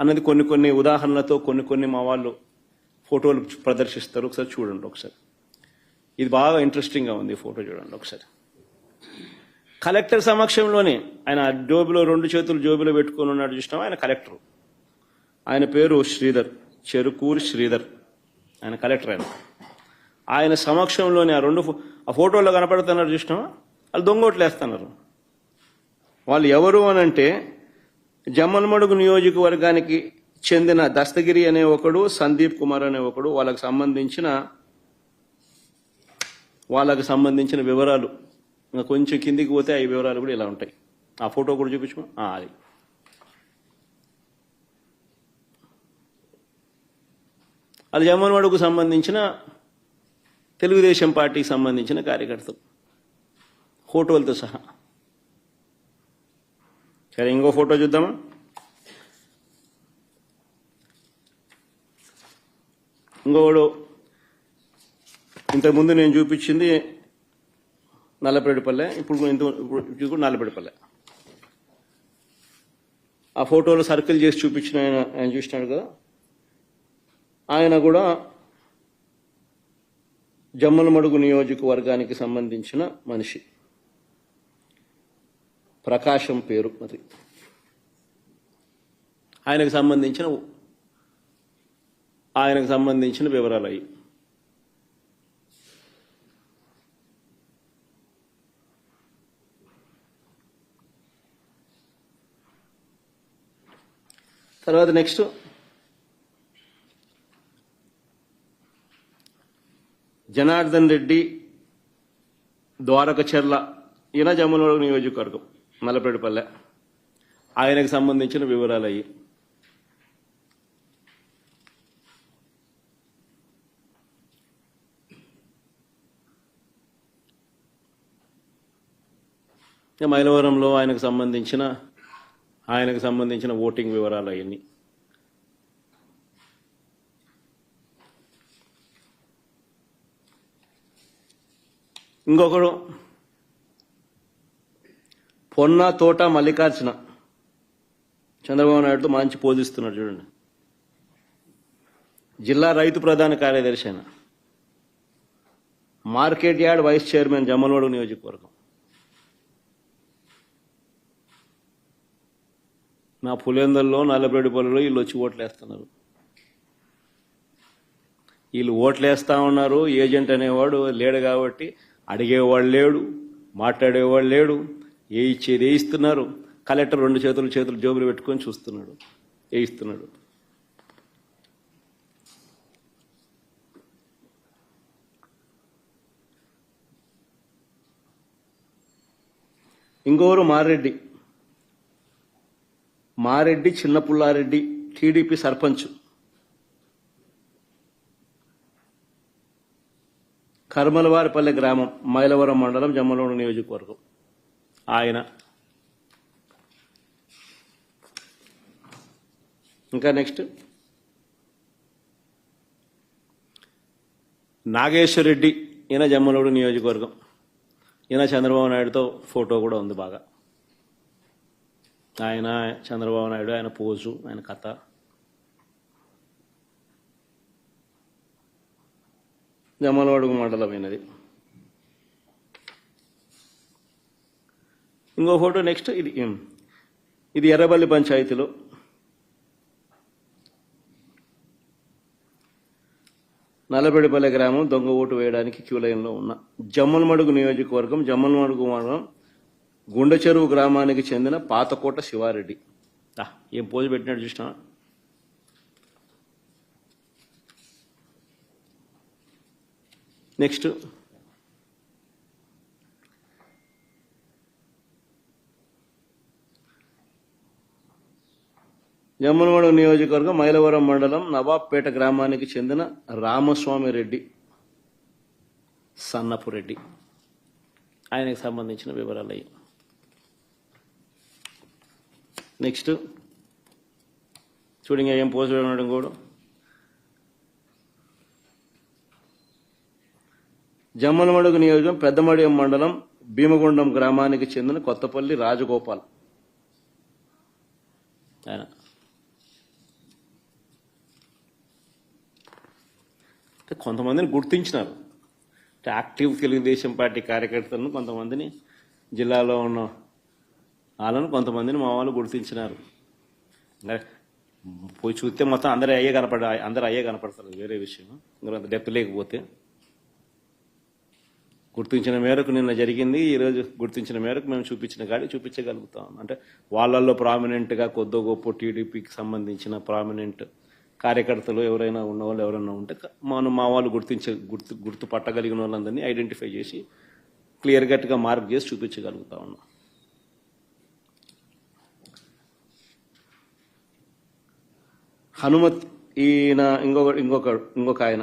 అన్నది కొన్ని కొన్ని ఉదాహరణలతో కొన్ని కొన్ని మా వాళ్ళు ఫోటోలు ప్రదర్శిస్తారు. ఒకసారి చూడండి ఒకసారి. ఇది బాగా ఇంట్రెస్టింగ్గా ఉంది ఫోటో చూడండి ఒకసారి. కలెక్టర్ సమక్షంలోనే ఆయన జోబులో రెండు చేతులు జోబులో పెట్టుకొని ఉన్నాడు చూసినాం ఆయన కలెక్టర్. ఆయన పేరు శ్రీధర్ చెరుకూరి శ్రీధర్. ఆయన కలెక్టర్ ఆయన. ఆయన సమక్షంలోనే ఆ రెండు ఫో- ఆ ఫోటోలో కనపడుతున్నారు చూసినామా వాళ్ళు దొంగోట్లేస్తున్నారు వాళ్ళు ఎవరు అని అంటే జమ్మలమడుగు నియోజకవర్గానికి చెందిన దస్తగిరి అనే ఒకడు సందీప్ కుమార్ అనే ఒకడు వాళ్ళకి సంబంధించిన వాళ్ళకు సంబంధించిన వివరాలు. ఇంకా కొంచెం కిందికి పోతే ఆ వివరాలు కూడా ఇలా ఉంటాయి. ఆ ఫోటో కూడా చూపించు అది. అది జమ్మలమడుగు సంబంధించిన తెలుగుదేశం పార్టీకి సంబంధించిన కార్యకర్తలు. ఫోటోలతో సహా. సరే ఇంకో ఫోటో చూద్దామా? ఇంకోడు ఇంతకుముందు నేను చూపించింది నల్లపేడిపల్లె ఇప్పుడు ఇంత ఇప్పుడు నల్లపేటపల్లె ఆ ఫోటోలో సర్కిల్ చేసి చూపించిన ఆయన ఆయన చూసినాడు కదా? ఆయన కూడా జమ్మలమడుగు నియోజకవర్గానికి సంబంధించిన మనిషి. ప్రకాశం పేరు మరి ఆయనకు సంబంధించిన ఆయనకు సంబంధించిన వివరాలు అయ్యి తర్వాత నెక్స్ట్. జనార్దన్ రెడ్డి ద్వారకచర్ల ఈయన జమ్మలమడుగు నియోజకవర్గం. మల్లపేటపల్లె. ఆయనకు సంబంధించిన వివరాలు అయ్యి. మైలవరంలో ఆయనకు సంబంధించిన ఆయనకు సంబంధించిన ఓటింగ్ వివరాలు అవన్నీ ఇంకొకడు పొన్న తోట మల్లికార్జున. చంద్రబాబు నాయుడుతో మంచి పోజిస్తున్నాడు చూడండి. జిల్లా రైతు ప్రధాన కార్యదర్శి ఆయన. మార్కెట్ యార్డ్ వైస్ చైర్మన్ జమ్మలవాడు నియోజకవర్గం. నా పులేందల్లో నల్లబెడిపల్లిలో వీళ్ళు వచ్చి ఓట్లేస్తున్నారు. వీళ్ళు ఓట్లేస్తా ఉన్నారు ఏజెంట్ అనేవాడు లేడు కాబట్టి అడిగేవాడు లేడు మాట్లాడేవాడు లేడు ఏ ఇచ్చేది ఏ ఇస్తున్నారు కలెక్టర్ రెండు చేతులు చేతులు జోబులు పెట్టుకొని చూస్తున్నాడు. ఏ ఇస్తున్నాడు? ఇంకోరు మారెడ్డి. మారెడ్డి చిన్నపుల్లారెడ్డి టీడీపీ సర్పంచ్. కర్మలవారిపల్లె గ్రామం మైలవరం మండలం జమ్మలూరు నియోజకవర్గం. ఆయన. ఇంకా నెక్స్ట్. నాగేశ్వరరెడ్డి ఈయన జమ్మలోడు నియోజకవర్గం. ఈయన చంద్రబాబు నాయుడుతో ఫోటో కూడా ఉంది బాగా. ఆయన చంద్రబాబు నాయుడు ఆయన పోజు ఆయన కథ. జమ్మలవాడుగు మండలమైనది ఇంకో ఫోటో నెక్స్ట్ ఇది ఇది ఎర్రబల్లి పంచాయతీలో. నల్లబెడిపల్లె గ్రామం దొంగ ఓటు వేయడానికి క్యూ లైన్లో ఉన్న జమ్మలమడుగు నియోజకవర్గం జమ్మలమడుగు మండలం గుండెచెరువు గ్రామానికి చెందిన పాతకోట శివారెడ్డి. ఏం పోజు పెట్టినట్టు చూసినా నెక్స్ట్. జమ్మనవాడ నియోజకవర్గం మైలవరం మండలం నవాబ్పేట గ్రామానికి చెందిన రామస్వామి రెడ్డి సన్నపు రెడ్డి ఆయనకు సంబంధించిన వివరాలు అయ్యి. నెక్స్ట్. చూడండి ఏం పోస్ట్ ఉండడం కూడా. జమ్మలమడుగు నియోజకం పెద్దమడియం మండలం భీమగుండం గ్రామానికి చెందిన కొత్తపల్లి రాజగోపాల్. ఆయన. కొంతమందిని గుర్తించినారు. అంటే యాక్టివ్ తెలుగుదేశం పార్టీ కార్యకర్తలను కొంతమందిని జిల్లాలో ఉన్న వాళ్ళను కొంతమందిని మా వాళ్ళు గుర్తించినారు. పోయి చూస్తే మొత్తం అందరూ అయ్యే కనపడ అందరూ అయ్యే కనపడతారు. వేరే విషయం. ఇంకా అంత డెప్త్ లేకపోతే. గుర్తించిన మేరకు నిన్న జరిగింది. ఈరోజు గుర్తించిన మేరకు మేము చూపించిన గాడి చూపించగలుగుతాం. అంటే వాళ్ళల్లో ప్రామినెంట్గా కొద్దో గొప్ప టీడీపీకి సంబంధించిన ప్రామినెంట్ కార్యకర్తలు ఎవరైనా ఉన్న వాళ్ళు ఎవరైనా ఉంటే మనం మా వాళ్ళు గుర్తించే గుర్తు గుర్తు పట్టగలిగిన వాళ్ళందరినీ ఐడెంటిఫై చేసి క్లియర్ కట్గా మార్క్ చేసి చూపించగలుగుతా ఉన్నాం. హనుమత్ ఈయన ఇంకొక ఇంకొక ఇంకొక ఆయన.